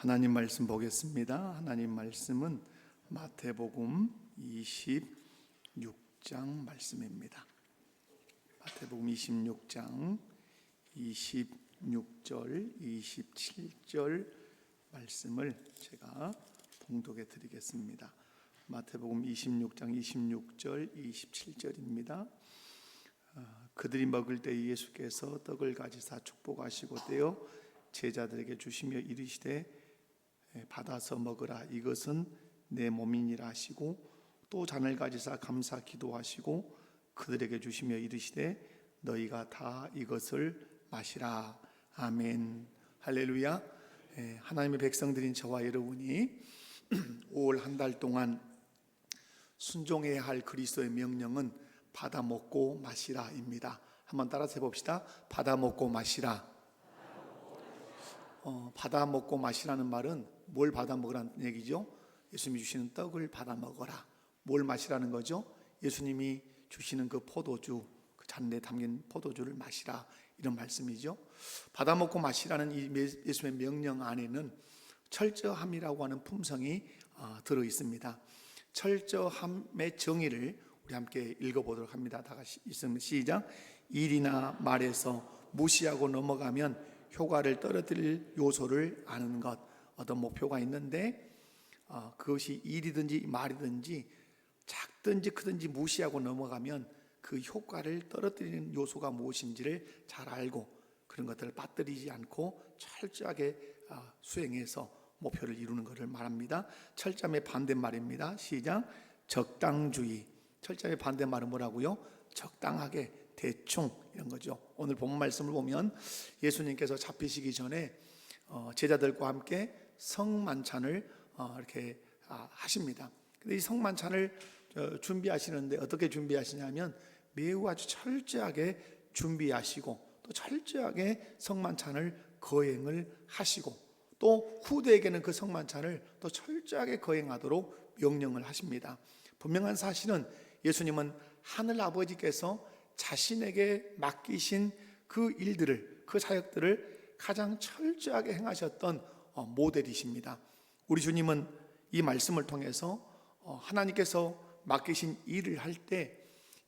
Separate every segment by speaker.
Speaker 1: 하나님 말씀 보겠습니다. 하나님 말씀은 마태복음 26장 말씀입니다. 마태복음 26장 26절, 27절 말씀을 제가 봉독해 드리겠습니다. 마태복음 26장 26절, 27절입니다. 그들이 먹을 때 예수께서 떡을 가지사 축복하시고 떼어 제자들에게 주시며 이르시되 받아서 먹으라 이것은 내 몸이니라 하시고 또 잔을 가지사 감사 기도하시고 그들에게 주시며 이르시되 너희가 다 이것을 마시라 아멘 할렐루야 예, 하나님의 백성들인 저와 여러분이 5월 한달 동안 순종해야 할 그리스도의 명령은 받아 먹고 마시라입니다. 한번 따라서 해봅시다. 받아 먹고 마시라. 어, 받아 먹고 마시라는 말은 뭘 받아 먹으라는 얘기죠? 예수님이 주시는 떡을 받아 먹어라. 뭘 마시라는 거죠? 예수님이 주시는 그 포도주, 그 잔에 담긴 포도주를 마시라 이런 말씀이죠. 받아 먹고 마시라는 이 예수의 명령 안에는 철저함이라고 하는 품성이 어, 들어 있습니다. 철저함의 정의를 우리 함께 읽어보도록 합니다. 다 같이 있으면 시작. 일이나 말에서 무시하고 넘어가면 효과를 떨어뜨릴 요소를 아는 것 어떤 목표가 있는데 어, 그것이 일이든지 말이든지 작든지 크든지 무시하고 넘어가면 그 효과를 떨어뜨리는 요소가 무엇인지를 잘 알고 그런 것들을 빠뜨리지 않고 철저하게 어, 수행해서 목표를 이루는 것을 말합니다. 철잠의 반대말입니다. 시작. 적당주의. 철잠의 반대말은 뭐라고요? 적당하게 대충 이런 거죠. 오늘 본 말씀을 보면 예수님께서 잡히시기 전에 어, 제자들과 함께 성만찬을 어, 이렇게 아, 하십니다. 근데 이 성만찬을 어, 준비하시는데 어떻게 준비하시냐면 매우 아주 철저하게 준비하시고 또 철저하게 성만찬을 거행을 하시고 또 후대에게는 그 성만찬을 또 철저하게 거행하도록 명령을 하십니다. 분명한 사실은 예수님은 하늘 아버지께서 자신에게 맡기신 그 일들을 그 사역들을 가장 철저하게 행하셨던 어, 모델이십니다. 우리 주님은 이 말씀을 통해서 어, 하나님께서 맡기신 일을 할 때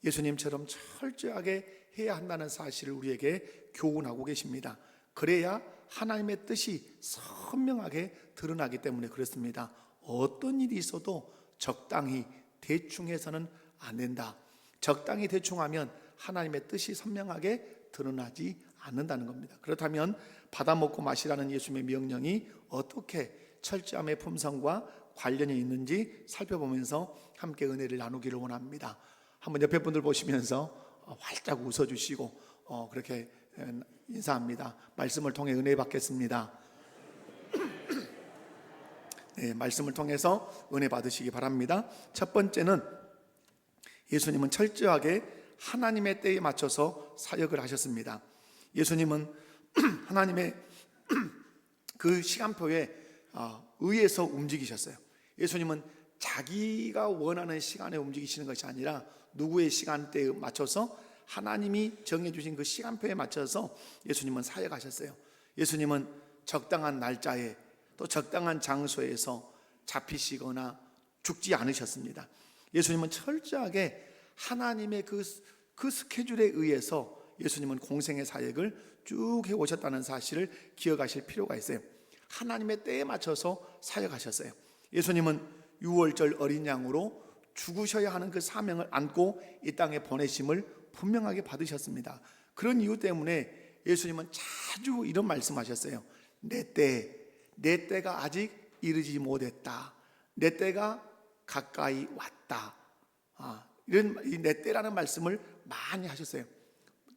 Speaker 1: 예수님처럼 철저하게 해야 한다는 사실을 우리에게 교훈하고 계십니다. 그래야 하나님의 뜻이 선명하게 드러나기 때문에 그렇습니다. 어떤 일이 있어도 적당히 대충 해서는 안 된다. 적당히 대충 하면 하나님의 뜻이 선명하게 드러나지 않는다는 겁니다. 그렇다면 받아 먹고 마시라는 예수님의 명령이 어떻게 철저함의 품성과 관련이 있는지 살펴보면서 함께 은혜를 나누기를 원합니다. 한번 옆에 분들 보시면서 어, 활짝 웃어주시고 어, 그렇게 인사합니다. 말씀을 통해 은혜 받겠습니다. 네, 말씀을 통해서 은혜 받으시기 바랍니다. 첫 번째는 예수님은 철저하게 하나님의 때에 맞춰서 사역을 하셨습니다. 예수님은 하나님의 그 시간표에 어, 의해서 움직이셨어요. 예수님은 자기가 원하는 시간에 움직이시는 것이 아니라 누구의 시간대에 맞춰서 하나님이 정해주신 그 시간표에 맞춰서 예수님은 사역하셨어요. 예수님은 적당한 날짜에 또 적당한 장소에서 잡히시거나 죽지 않으셨습니다. 예수님은 철저하게 하나님의 그, 그 스케줄에 의해서 예수님은 공생의 사역을 쭉 해오셨다는 사실을 기억하실 필요가 있어요. 하나님의 때에 맞춰서 사역하셨어요. 예수님은 6월절 어린 양으로 죽으셔야 하는 그 사명을 안고 이 땅에 보내심을 분명하게 받으셨습니다. 그런 이유 때문에 예수님은 자주 이런 말씀하셨어요. 내 때, 내 때가 아직 이르지 못했다. 내 때가 가까이 왔다. 아, 이런 내 때라는 말씀을 많이 하셨어요.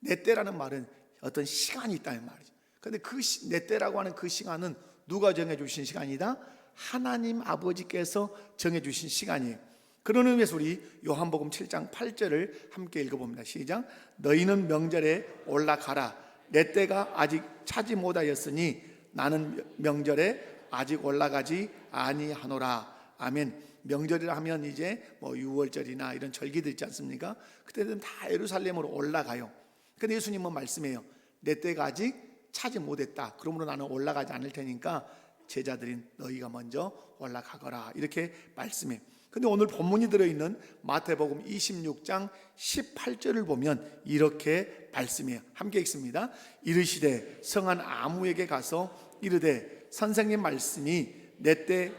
Speaker 1: 내 때라는 말은 어떤 시간이 있다는 말이죠. 근데 그 내 때라고 하는 그 시간은 누가 정해 주신 시간이다? 하나님 아버지께서 정해 주신 시간이에요. 그런 의미에서 우리 요한복음 7장 8절을 함께 읽어봅니다. 시작. 너희는 명절에 올라가라. 내 때가 아직 차지 못하였으니 나는 명절에 아직 올라가지 아니하노라. 아멘. 명절이라 하면 이제 뭐 6월절이나 이런 절기들 있지 않습니까? 그때는 다 예루살렘으로 올라가요. 근데 예수님은 말씀해요. 내 때가 아직 차지 못했다. 그러므로 나는 올라가지 않을 테니까 제자들인 너희가 먼저 올라가거라 이렇게 말씀해. 근데 오늘 본문이 들어 있는 마태복음 26장 18절을 보면 이렇게 말씀해요. 함께 읽습니다. 이르시되 성한 아무에게 가서 이르되 선생님 말씀이 내 때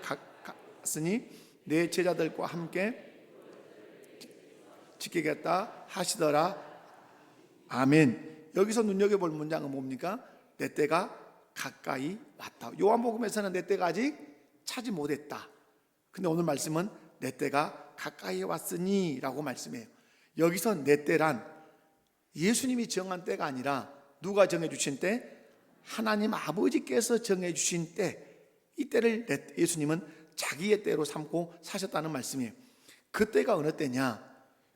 Speaker 1: 갔으니 내 제자들과 함께 지키겠다 하시더라. 아멘. 여기서 눈여겨볼 문장은 뭡니까? 내 때가 가까이 왔다. 요한복음에서는 내 때가 아직 차지 못했다. 근데 오늘 말씀은 내 때가 가까이 왔으니 라고 말씀해요. 여기서 내 때란 예수님이 정한 때가 아니라 누가 정해 주신 때? 하나님 아버지께서 정해 주신 때. 이 때를 내- 예수님은 자기의 때로 삼고 사셨다는 말씀이에요. 그때가 어느 때냐?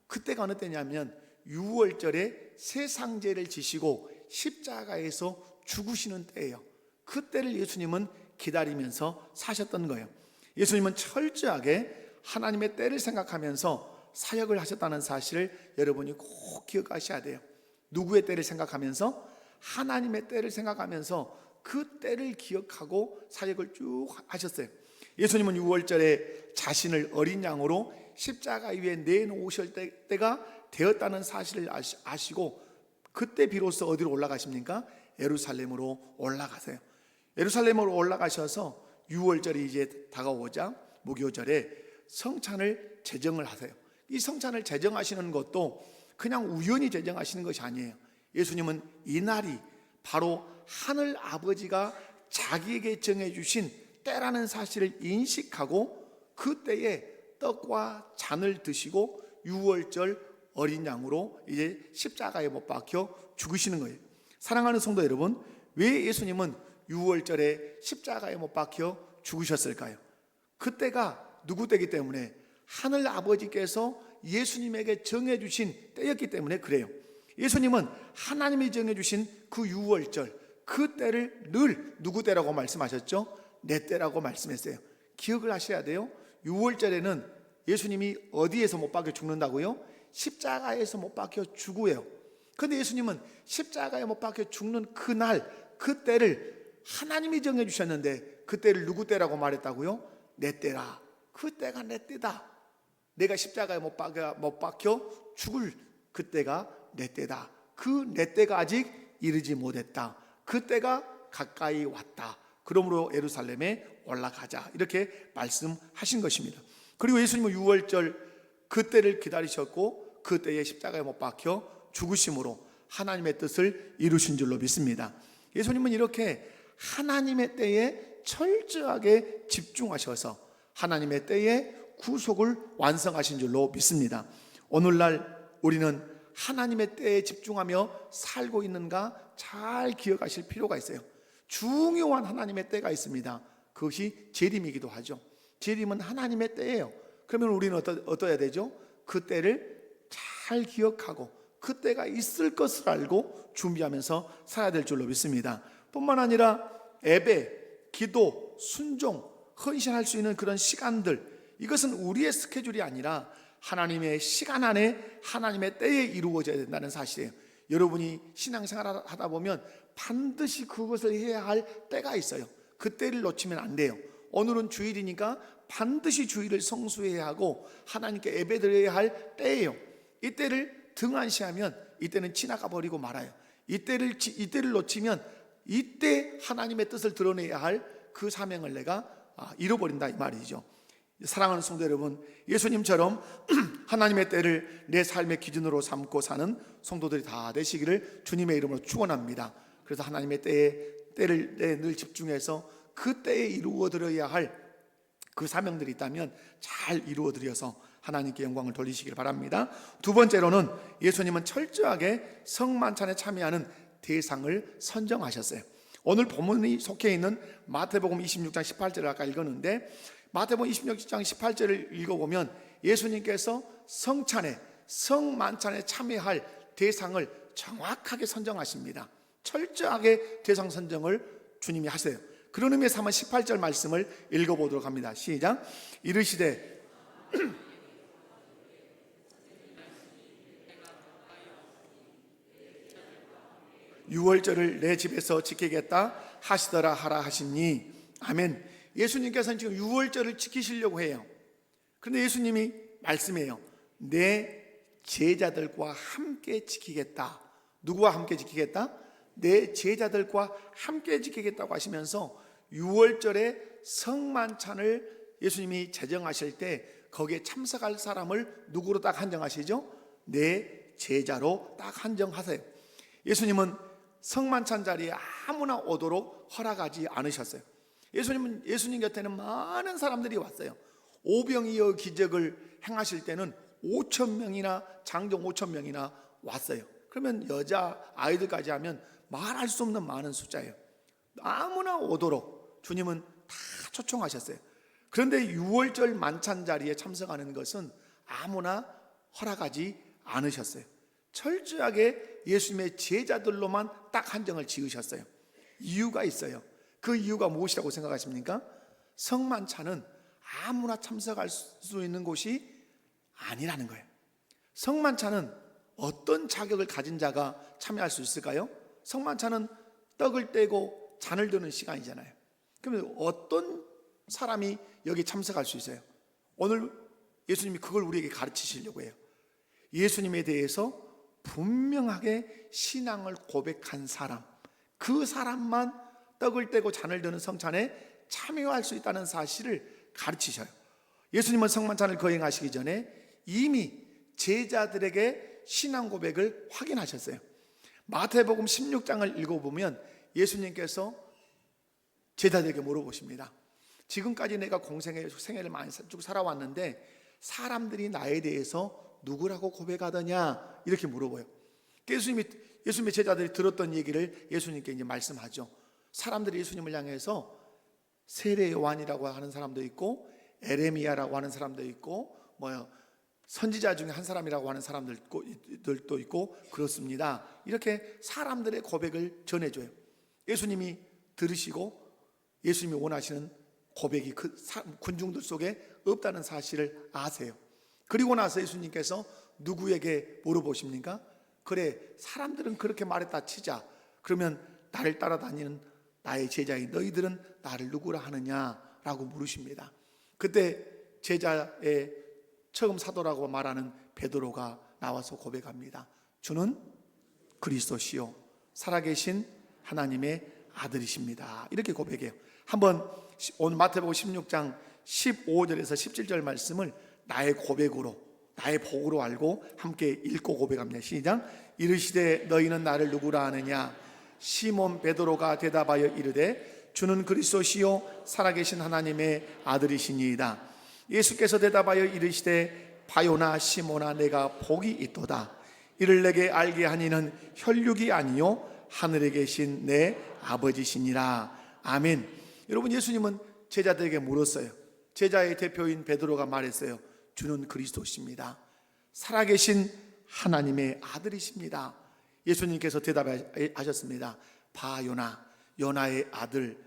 Speaker 1: 그때가 어느 때냐면 6월절에 세상제를 지시고 십자가에서 죽으시는 때예요. 그때를 예수님은 기다리면서 사셨던 거예요. 예수님은 철저하게 하나님의 때를 생각하면서 사역을 하셨다는 사실을 여러분이 꼭 기억하셔야 돼요. 누구의 때를 생각하면서 하나님의 때를 생각하면서 그 때를 기억하고 사역을 쭉 하셨어요. 예수님은 6월절에 자신을 어린 양으로 십자가 위에 내놓으실 때- 때가 되었다는 사실을 아시- 아시고 그때 비로소 어디로 올라가십니까? 예루살렘으로 올라가세요. 예루살렘으로 올라가셔서 6월절이 이제 다가오자 무교절에 성찬을 제정을 하세요. 이 성찬을 제정하시는 것도 그냥 우연히 제정하시는 것이 아니에요. 예수님은 이 날이 바로 하늘 아버지가 자기에게 정해 주신 때라는 사실을 인식하고 그 때에 떡과 잔을 드시고 6월절 어린 양으로 이제 십자가에 못 박혀 죽으시는 거예요. 사랑하는 성도 여러분, 왜 예수님은 6월절에 십자가에 못 박혀 죽으셨을까요? 그때가 누구 때기 때문에 하늘 아버지께서 예수님에게 정해 주신 때였기 때문에 그래요. 예수님은 하나님이 정해 주신 그 6월절 그 때를 늘 누구 때라고 말씀하셨죠? 내 때라고 말씀했어요. 기억을 하셔야 돼요. 6월절에는 예수님이 어디에서 못 박혀 죽는다고요? 십자가에서 못 박혀 죽어요. 근데 예수님은 십자가에 못 박혀 죽는 그날 그 때를 하나님이 정해 주셨는데 그 때를 누구 때라고 말했다고요? 내 때라. 그 때가 내 때다. 내가 십자가에 못 박혀, 못 박혀 죽을 그때가 내 때다. 그 내 때가 아직 이르지 못했다. 그 때가 가까이 왔다. 그러므로 예루살렘에 올라가자. 이렇게 말씀하신 것입니다. 그리고 예수님은 6월절 그때를 기다리셨고 그때에 십자가에 못 박혀 죽으심으로 하나님의 뜻을 이루신 줄로 믿습니다. 예수님은 이렇게 하나님의 때에 철저하게 집중하셔서 하나님의 때에 구속을 완성하신 줄로 믿습니다. 오늘날 우리는 하나님의 때에 집중하며 살고 있는가 잘 기억하실 필요가 있어요. 중요한 하나님의 때가 있습니다. 그것이 재림이기도 하죠. 재림은 하나님의 때예요. 그러면 우리는 어떠, 어떠해야 되죠? 그 때를 잘 기억하고 그 때가 있을 것을 알고 준비하면서 살아야 될 줄로 믿습니다. 뿐만 아니라 예배, 기도, 순종, 헌신할 수 있는 그런 시간들 이것은 우리의 스케줄이 아니라 하나님의 시간 안에 하나님의 때에 이루어져야 된다는 사실이에요. 여러분이 신앙생활 하다 보면 반드시 그것을 해야 할 때가 있어요. 그 때를 놓치면 안 돼요. 오늘은 주일이니까 반드시 주일을 성수해야 하고 하나님께 예배드려야 할 때예요. 이 때를 등한시하면 이때는 지나가 버리고 말아요. 이때를 지- 이때를 놓치면 이때 하나님의 뜻을 드러내야 할 그 사명을 내가 아, 잃어버린다 이 말이죠. 사랑하는 성도 여러분, 예수님처럼 하나님의 때를 내 삶의 기준으로 삼고 사는 성도들이 다 되시기를 주님의 이름으로 축원합니다. 그래서 하나님의 때에 때를 내늘 집중해서 그 때에 이루어 드려야 할 그 사명들이 있다면 잘 이루어 드려서 하나님께 영광을 돌리시길 바랍니다. 두 번째로는 예수님은 철저하게 성만찬에 참여하는 대상을 선정하셨어요. 오늘 본문이 속해 있는 마태복음 26장 18절을 아까 읽었는데 마태복음 26장 18절을 읽어보면 예수님께서 성찬에 성만찬에 참여할 대상을 정확하게 선정하십니다. 철저하게 대상 선정을 주님이 하세요. 그런 의미에서 한번 18절 말씀을 읽어보도록 합니다. 시작. 이르시되 유월절을 내 집에서 지키겠다 하시더라 하라 하시니 아멘. 예수님께서는 지금 유월절을 지키시려고 해요. 그런데 예수님이 말씀해요. 내 제자들과 함께 지키겠다. 누구와 함께 지키겠다? 내 제자들과 함께 지키겠다고 하시면서 유월절에 성만찬을 예수님이 제정하실 때 거기에 참석할 사람을 누구로 딱 한정하시죠? 내 제자로 딱 한정하세요. 예수님은 성만찬 자리에 아무나 오도록 허락하지 않으셨어요. 예수님은 예수님 곁에는 많은 사람들이 왔어요. 오병이어 기적을 행하실 때는 5천 명이나 장정 5천 명이나 왔어요. 그러면 여자 아이들까지 하면 말할 수 없는 많은 숫자예요. 아무나 오도록 주님은 다 초청하셨어요. 그런데 6월절 만찬 자리에 참석하는 것은 아무나 허락하지 않으셨어요. 철저하게 예수님의 제자들로만 딱 한정을 지으셨어요. 이유가 있어요. 그 이유가 무엇이라고 생각하십니까? 성만찬은 아무나 참석할 수 있는 곳이 아니라는 거예요. 성만찬은 어떤 자격을 가진 자가 참여할 수 있을까요? 성만찬은 떡을 떼고 잔을 드는 시간이잖아요. 그러면 어떤 사람이 여기 참석할 수 있어요? 오늘 예수님이 그걸 우리에게 가르치시려고 해요. 예수님에 대해서 분명하게 신앙을 고백한 사람, 그 사람만 떡을 떼고 잔을 드는 성찬에 참여할 수 있다는 사실을 가르치셔요. 예수님은 성만찬을 거행하시기 전에 이미 제자들에게 신앙 고백을 확인하셨어요. 마태복음 16장을 읽어보면 예수님께서 제자들에게 물어보십니다. 지금까지 내가 공생애 생애를 많이 쭉 살아왔는데 사람들이 나에 대해서 누구라고 고백하더냐 이렇게 물어봐요. 예수님이 예수님의 제자들이 들었던 얘기를 예수님께 이제 말씀하죠. 사람들이 예수님을 향해서 세례 요한이라고 하는 사람도 있고 에레미야라고 하는 사람도 있고 뭐요 선지자 중에 한 사람이라고 하는 사람들도 있고 그렇습니다. 이렇게 사람들의 고백을 전해줘요. 예수님이 들으시고 예수님이 원하시는 고백이 그 군중들 속에 없다는 사실을 아세요. 그리고 나서 예수님께서 누구에게 물어보십니까? 그래, 사람들은 그렇게 말했다 치자. 그러면 나를 따라다니는 나의 제자인 너희들은 나를 누구라 하느냐라고 물으십니다. 그때 제자의 처음 사도라고 말하는 베드로가 나와서 고백합니다. 주는 그리스도시요 살아계신 하나님의 아들이십니다. 이렇게 고백해요. 한번 오늘 마태복음 16장 15절에서 17절 말씀을 나의 고백으로 나의 복으로 알고 함께 읽고 고백합니다. 시작. 이르시되 너희는 나를 누구라 하느냐? 시몬 베드로가 대답하여 이르되 주는 그리스도시요 살아계신 하나님의 아들이시니이다. 예수께서 대답하여 이르시되 바요나 시모나 내가 복이 있도다. 이를 내게 알게 하니는 혈육이 아니요 하늘에 계신 내 아버지시니라. 아멘. 여러분 예수님은 제자들에게 물었어요. 제자의 대표인 베드로가 말했어요. 주는 그리스도십니다. 살아계신 하나님의 아들이십니다. 예수님께서 대답하셨습니다. 바요나 요나의 아들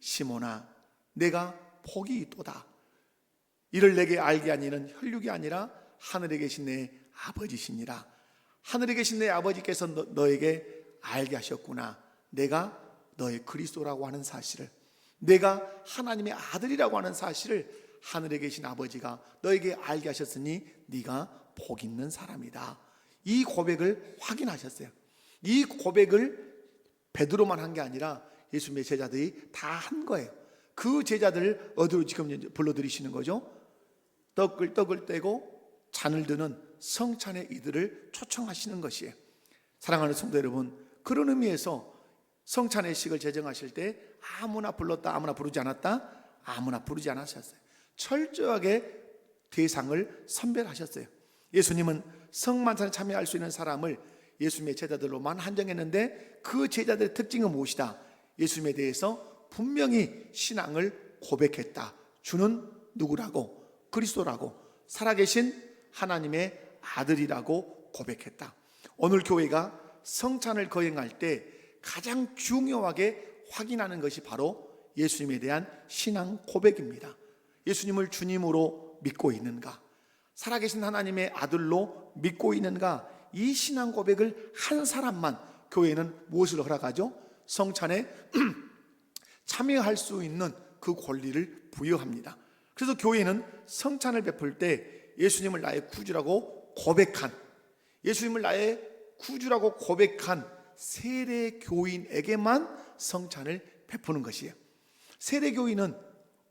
Speaker 1: 시모나 내가 복이 있도다. 이를 내게 알게 하니는 혈육이 아니라 하늘에 계신 내 아버지시니라. 하늘에 계신 내 아버지께서 너, 에게 알게 하셨구나. 내가 너의 그리스도라고 하는 사실을, 내가 하나님의 아들이라고 하는 사실을 하늘에 계신 아버지가 너에게 알게 하셨으니 네가 복 있는 사람이다. 이 고백을 확인하셨어요. 이 고백을 베드로만 한 게 아니라 예수님의 제자들이 다 한 거예요. 그 제자들을 어디로 지금 불러들이시는 거죠? 떡을 떡을 떼고 잔을 드는 성찬의 이들을 초청하시는 것이에요. 사랑하는 성도 여러분, 그런 의미에서 성찬의 식을 제정하실 때 아무나 불렀다, 아무나 부르지 않았다, 아무나 부르지 않으셨어요. 철저하게 대상을 선별하셨어요. 예수님은 성만찬에 참여할 수 있는 사람을 예수님의 제자들로만 한정했는데 그 제자들의 특징은 무엇이다? 예수님에 대해서 분명히 신앙을 고백했다. 주는 누구라고? 그리스도라고 살아계신 하나님의 아들이라고 고백했다. 오늘 교회가 성찬을 거행할 때 가장 중요하게 확인하는 것이 바로 예수님에 대한 신앙 고백입니다. 예수님을 주님으로 믿고 있는가? 살아계신 하나님의 아들로 믿고 있는가? 이 신앙 고백을 한 사람만 교회는 무엇을 허락하죠? 성찬에 참여할 수 있는 그 권리를 부여합니다. 그래서 교회는 성찬을 베풀 때 예수님을 나의 구주라고 고백한 예수님을 나의 구주라고 고백한 세례 교인에게만 성찬을 베푸는 것이에요. 세례 교인은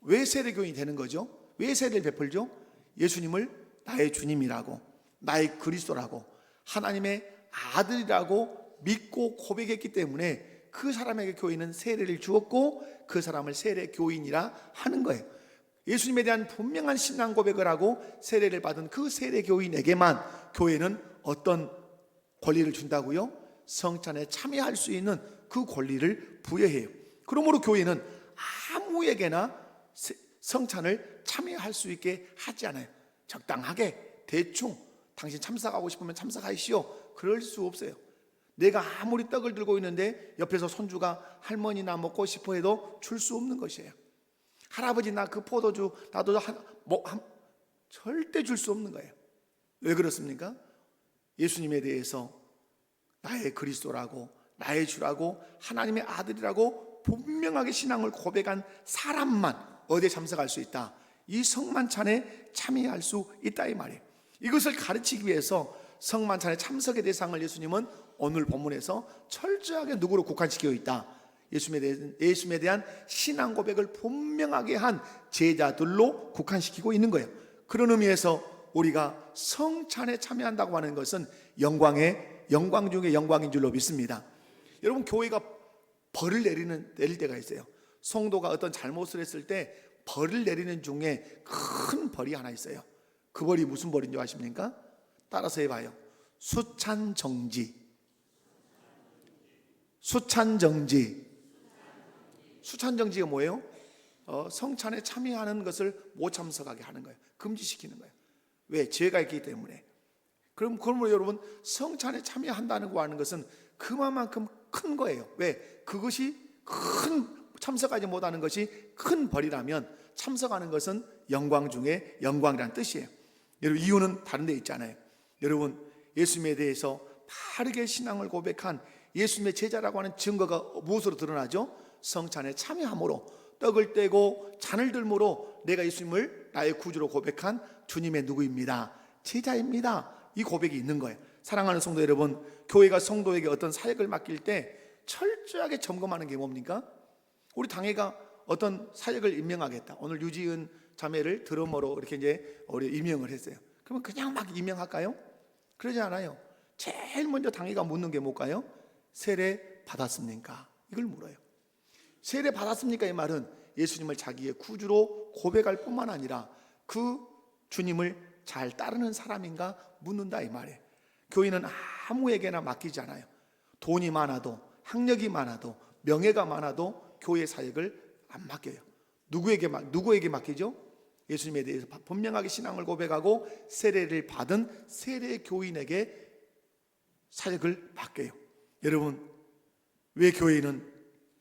Speaker 1: 왜 세례 교인이 되는 거죠? 왜 세례를 베풀죠? 예수님을 나의 주님이라고 나의 그리스도라고 하나님의 아들이라고 믿고 고백했기 때문에 그 사람에게 교인은 세례를 주었고 그 사람을 세례 교인이라 하는 거예요. 예수님에 대한 분명한 신앙 고백을 하고 세례를 받은 그 세례 교인에게만 교회는 어떤 권리를 준다고요? 성찬에 참여할 수 있는 그 권리를 부여해요. 그러므로 교회는 아무에게나 세- 성찬을 참여할 수 있게 하지 않아요. 적당하게 대충 당신 참석하고 싶으면 참석하시오. 그럴 수 없어요. 내가 아무리 떡을 들고 있는데 옆에서 손주가 할머니나 먹고 싶어 해도 줄 수 없는 것이에요. 할아버지 나 그 포도주 나도 한, 뭐, 한, 절대 줄 수 없는 거예요. 왜 그렇습니까? 예수님에 대해서 나의 그리스도라고 나의 주라고 하나님의 아들이라고 분명하게 신앙을 고백한 사람만 어디에 참석할 수 있다. 이 성만찬에 참여할 수 있다 이 말이에요. 이것을 가르치기 위해서 성만찬의 참석의 대상을 예수님은 오늘 본문에서 철저하게 누구로 국한시켜 있다. 예수님에 대한, 예수님에 대한 신앙 고백을 분명하게 한 제자들로 국한시키고 있는 거예요. 그런 의미에서 우리가 성찬에 참여한다고 하는 것은 영광의 영광 중에 영광인 줄로 믿습니다. 여러분 교회가 벌을 내리는 내릴 때가 있어요. 성도가 어떤 잘못을 했을 때 벌을 내리는 중에 큰 벌이 하나 있어요. 그 벌이 무슨 벌인 줄 아십니까? 따라서 해봐요. 수찬 정지. 수찬 정지. 수찬 정지가 뭐예요? 어, 성찬에 참여하는 것을 못 참석하게 하는 거예요. 금지시키는 거예요. 왜? 죄가 있기 때문에. 그럼 그러므로 여러분 성찬에 참여한다는 거 하는 것은 그만큼 큰 거예요. 왜? 그것이 큰 참석하지 못하는 것이 큰 벌이라면 참석하는 것은 영광 중에 영광이라는 뜻이에요. 여러분 이유는 다른 데 있잖아요. 여러분 예수님에 대해서 바르게 신앙을 고백한 예수님의 제자라고 하는 증거가 무엇으로 드러나죠? 성찬에 참여함으로 떡을 떼고 잔을 들므로 내가 예수님을 나의 구주로 고백한 주님의 누구입니다. 제자입니다. 이 고백이 있는 거예요. 사랑하는 성도 여러분, 교회가 성도에게 어떤 사역을 맡길 때 철저하게 점검하는 게 뭡니까? 우리 당회가 어떤 사역을 임명하겠다. 오늘 유지은 자매를 드러머로 이렇게 이제 우리 임명을 했어요. 그러면 그냥 막 임명할까요? 그러지 않아요. 제일 먼저 당회가 묻는 게 뭘까요? 세례 받았습니까? 이걸 물어요. 세례 받았습니까? 이 말은 예수님을 자기의 구주로 고백할 뿐만 아니라 그 주님을 잘 따르는 사람인가 묻는다 이 말이에요. 교인은 아무에게나 맡기지 않아요. 돈이 많아도 학력이 많아도 명예가 많아도 교회 사역을 안 맡겨요. 누구에게 맡 누구에게 맡기죠? 예수님에 대해서 분명하게 신앙을 고백하고 세례를 받은 세례 교인에게 사역을 맡겨요. 여러분 왜 교회는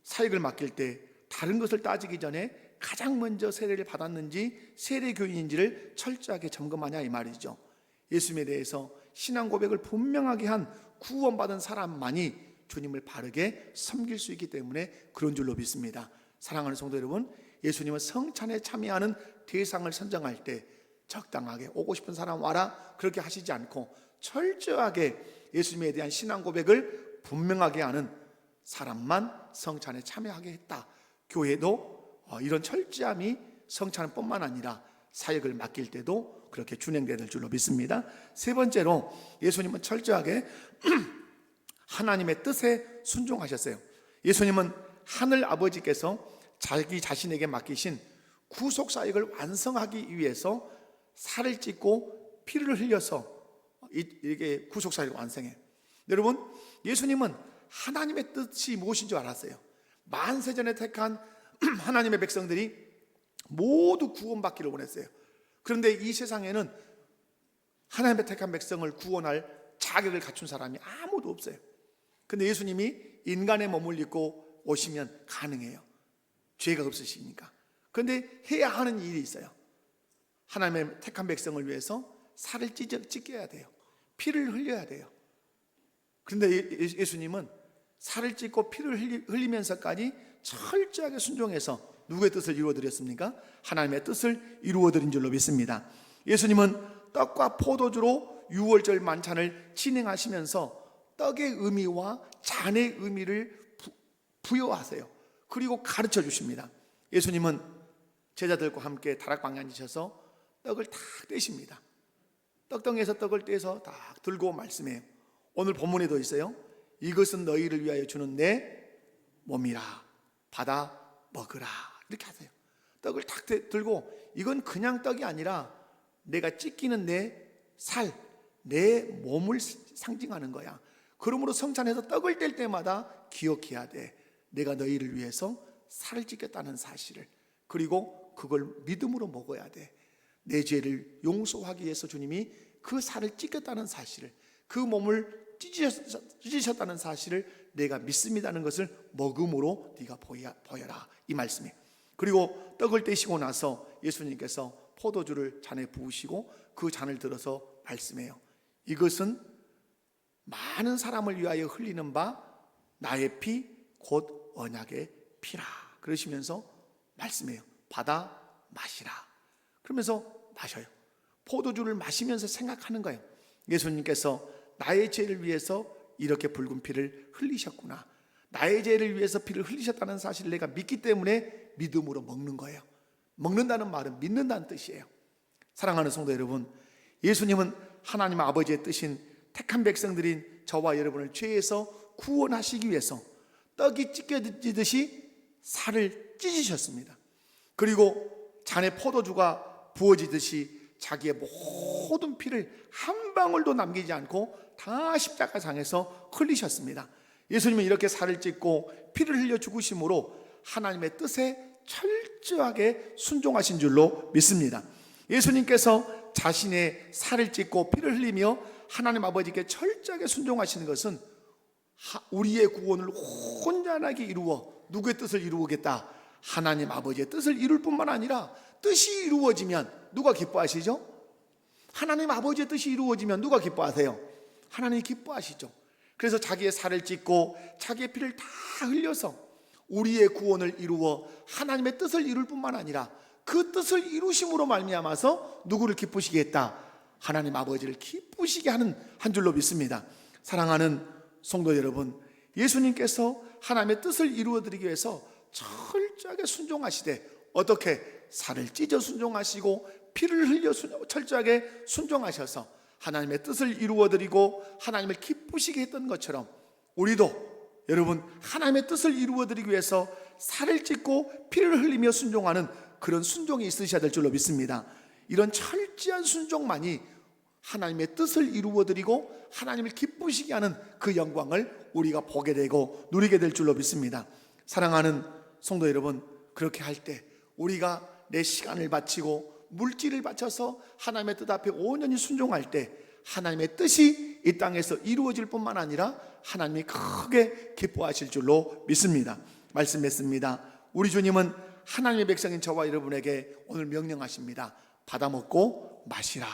Speaker 1: 사역을 맡길 때 다른 것을 따지기 전에 가장 먼저 세례를 받았는지 세례 교인인지를 철저하게 점검하냐 이 말이죠. 예수님에 대해서 신앙 고백을 분명하게 한 구원받은 사람만이 주님을 바르게 섬길 수 있기 때문에 그런 줄로 믿습니다. 사랑하는 성도 여러분, 예수님은 성찬에 참여하는 대상을 선정할 때 적당하게 오고 싶은 사람 와라 그렇게 하시지 않고 철저하게 예수님에 대한 신앙 고백을 분명하게 하는 사람만 성찬에 참여하게 했다. 교회도 어, 이런 철저함이 성찬뿐만 아니라 사역을 맡길 때도 그렇게 준행되는 줄로 믿습니다. 세 번째로 예수님은 철저하게 하나님의 뜻에 순종하셨어요. 예수님은 하늘 아버지께서 자기 자신에게 맡기신 구속 사역을 완성하기 위해서 살을 찢고 피를 흘려서 이- 이게 구속 사역을 완성해. 여러분, 예수님은 하나님의 뜻이 무엇인 줄 알았어요. 만세 전에 택한 하나님의 백성들이 모두 구원받기를 원했어요. 그런데 이 세상에는 하나님의 택한 백성을 구원할 자격을 갖춘 사람이 아무도 없어요. 근데 예수님이 몸을 입고 오시면 가능해요. 죄가 없으시니까. 그런데 해야 하는 일이 있어요. 하나님의 택한 백성을 위해서 살을 찢어 찢겨야 돼요. 피를 흘려야 돼요. 그런데 예- 예- 예수님은 살을 찢고 피를 흘리- 흘리면서까지 철저하게 순종해서 누구의 뜻을 이루어 드렸습니까? 하나님의 뜻을 이루어 드린 줄로 믿습니다. 예수님은 떡과 포도주로 유월절 만찬을 진행하시면서 떡의 의미와 잔의 의미를 부- 부여하세요. 그리고 가르쳐 주십니다. 예수님은 제자들과 함께 다락방에 앉으셔서 떡을 탁 떼십니다. 떡덩이에서 떡을 떼서 딱 들고 말씀해요. 오늘 본문에도 있어요. 이것은 너희를 위하여 주는 내 몸이라 받아 먹으라 이렇게 하세요. 떡을 탁 대- 들고 이건 그냥 떡이 아니라 내가 찢기는 내 살, 내 몸을 상징하는 거야. 그러므로 성찬에서 떡을 뗄 때마다 기억해야 돼. 내가 너희를 위해서 살을 찢겠다는 사실을. 그리고 그걸 믿음으로 먹어야 돼. 내 죄를 용서하기 위해서 주님이 그 살을 찢겠다는 사실을, 그 몸을 찢으셨- 찢으셨다는 사실을 내가 믿습니다는 것을 먹음으로 네가 보여, 보여라 이 말씀이에요. 그리고 떡을 떼시고 나서 예수님께서 포도주를 잔에 부으시고 그 잔을 들어서 말씀해요. 이것은 많은 사람을 위하여 흘리는 바 나의 피 곧 언약의 피라 그러시면서 말씀해요. 받아 마시라. 그러면서 마셔요. 포도주를 마시면서 생각하는 거예요. 예수님께서 나의 죄를 위해서 이렇게 붉은 피를 흘리셨구나. 나의 죄를 위해서 피를 흘리셨다는 사실을 내가 믿기 때문에 믿음으로 먹는 거예요. 먹는다는 말은 믿는다는 뜻이에요. 사랑하는 성도 여러분, 예수님은 하나님 아버지의 뜻인 택한 백성들인 저와 여러분을 죄에서 구원하시기 위해서 떡이 찢겨지듯이 살을 찢으셨습니다. 그리고 잔에 포도주가 부어지듯이 자기의 모든 피를 한 방울도 남기지 않고 다 십자가상에서 흘리셨습니다. 예수님은 이렇게 살을 찢고 피를 흘려 죽으심으로 하나님의 뜻에 철저하게 순종하신 줄로 믿습니다. 예수님께서 자신의 살을 찢고 피를 흘리며 하나님 아버지께 철저하게 순종하시는 것은 하- 우리의 구원을 혼전하게 이루어 누구의 뜻을 이루겠다? 하나님 아버지의 뜻을 이룰 뿐만 아니라 뜻이 이루어지면 누가 기뻐하시죠? 하나님 아버지의 뜻이 이루어지면 누가 기뻐하세요? 하나님이 기뻐하시죠. 그래서 자기의 살을 찢고 자기의 피를 다 흘려서 우리의 구원을 이루어 하나님의 뜻을 이룰 뿐만 아니라 그 뜻을 이루심으로 말미암아서 누구를 기쁘시게 했다? 하나님 아버지를 기쁘시게 하는 한 줄로 믿습니다. 사랑하는 성도 여러분, 예수님께서 하나님의 뜻을 이루어 드리기 위해서 철저하게 순종하시되 어떻게 살을 찢어 순종하시고 피를 흘려 순- 철저하게 순종하셔서 하나님의 뜻을 이루어 드리고 하나님을 기쁘시게 했던 것처럼 우리도 여러분 하나님의 뜻을 이루어 드리기 위해서 살을 찢고 피를 흘리며 순종하는 그런 순종이 있으셔야 될 줄로 믿습니다. 이런 철저한 순종만이 하나님의 뜻을 이루어 드리고 하나님을 기쁘시게 하는 그 영광을 우리가 보게 되고 누리게 될 줄로 믿습니다. 사랑하는 성도 여러분, 그렇게 할 때 우리가 내 시간을 바치고 물질을 바쳐서 하나님의 뜻 앞에 온전히 순종할 때 하나님의 뜻이 이 땅에서 이루어질 뿐만 아니라 하나님이 크게 기뻐하실 줄로 믿습니다. 말씀했습니다. 우리 주님은 하나님의 백성인 저와 여러분에게 오늘 명령하십니다. 받아 먹고 마시라.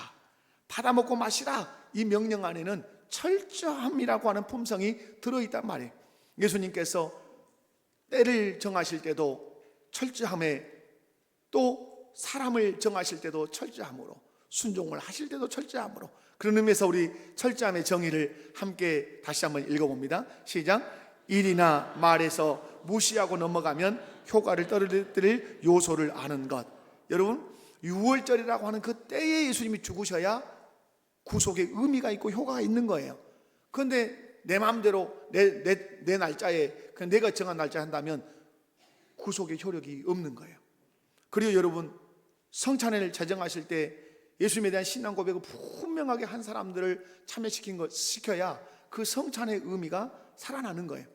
Speaker 1: 받아 먹고 마시라. 이 명령 안에는 철저함이라고 하는 품성이 들어있단 말이에요. 예수님께서 때를 정하실 때도 철저함에 또 사람을 정하실 때도 철저함으로 순종을 하실 때도 철저함으로 그런 의미에서 우리 철저함의 정의를 함께 다시 한번 읽어봅니다. 시작. 일이나 말에서 무시하고 넘어가면 효과를 떨어뜨릴 요소를 아는 것. 여러분, 6월절이라고 하는 그 때에 예수님이 죽으셔야 구속의 의미가 있고 효과가 있는 거예요. 그런데 내 마음대로 내, 내, 내 날짜에 그냥 내가 정한 날짜에 한다면 구속의 효력이 없는 거예요. 그리고 여러분 성찬을 제정하실 때 예수님에 대한 신앙 고백을 분명하게 한 사람들을 참여시킨 것 시켜야 그 성찬의 의미가 살아나는 거예요.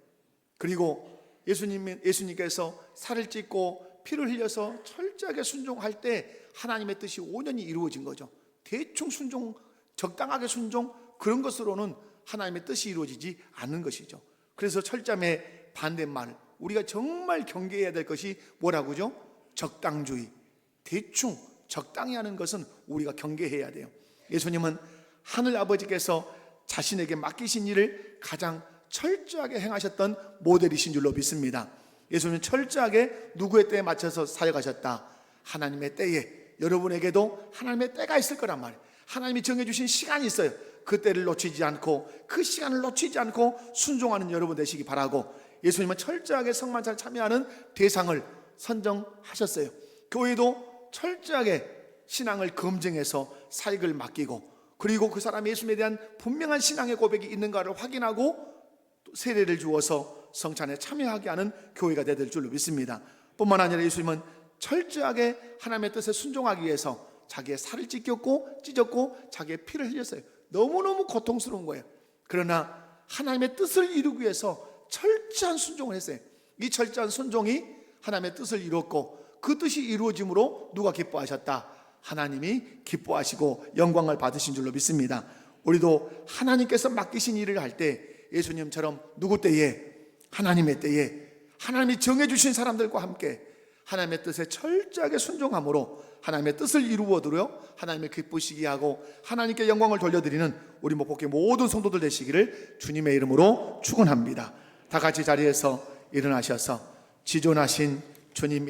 Speaker 1: 그리고 예수님 예수님께서 살을 찢고 피를 흘려서 철저하게 순종할 때 하나님의 뜻이 온전히 이루어진 거죠. 대충 순종, 적당하게 순종 그런 것으로는 하나님의 뜻이 이루어지지 않는 것이죠. 그래서 철잠의 반대말 우리가 정말 경계해야 될 것이 뭐라고죠? 적당주의. 대충 적당히 하는 것은 우리가 경계해야 돼요. 예수님은 하늘 아버지께서 자신에게 맡기신 일을 가장 철저하게 행하셨던 모델이신 줄로 믿습니다. 예수님은 철저하게 누구의 때에 맞춰서 사역하셨다. 하나님의 때에 여러분에게도 하나님의 때가 있을 거란 말이에요. 하나님이 정해주신 시간이 있어요. 그 때를 놓치지 않고 그 시간을 놓치지 않고 순종하는 여러분 되시기 바라고 예수님은 철저하게 성만찬 참여하는 대상을 선정하셨어요. 교회도 철저하게 신앙을 검증해서 사역을 맡기고 그리고 그 사람이 예수님에 대한 분명한 신앙의 고백이 있는가를 확인하고 또 세례를 주어서 성찬에 참여하게 하는 교회가 되야 될 줄로 믿습니다. 뿐만 아니라 예수님은 철저하게 하나님의 뜻에 순종하기 위해서 자기의 살을 찢겼고 찢었고 자기의 피를 흘렸어요. 너무너무 고통스러운 거예요. 그러나 하나님의 뜻을 이루기 위해서 철저한 순종을 했어요. 이 철저한 순종이 하나님의 뜻을 이뤘고 그 뜻이 이루어짐으로 누가 기뻐하셨다? 하나님이 기뻐하시고 영광을 받으신 줄로 믿습니다. 우리도 하나님께서 맡기신 일을 할 때 예수님처럼 누구 때에 하나님의 때에 하나님이 정해주신 사람들과 함께 하나님의 뜻에 철저하게 순종함으로 하나님의 뜻을 이루어드려 하나님의 기쁘시게 하고 하나님께 영광을 돌려드리는 우리 목복의 모든 성도들 되시기를 주님의 이름으로 축원합니다. 다 같이 자리에서 일어나셔서 지존하신 주님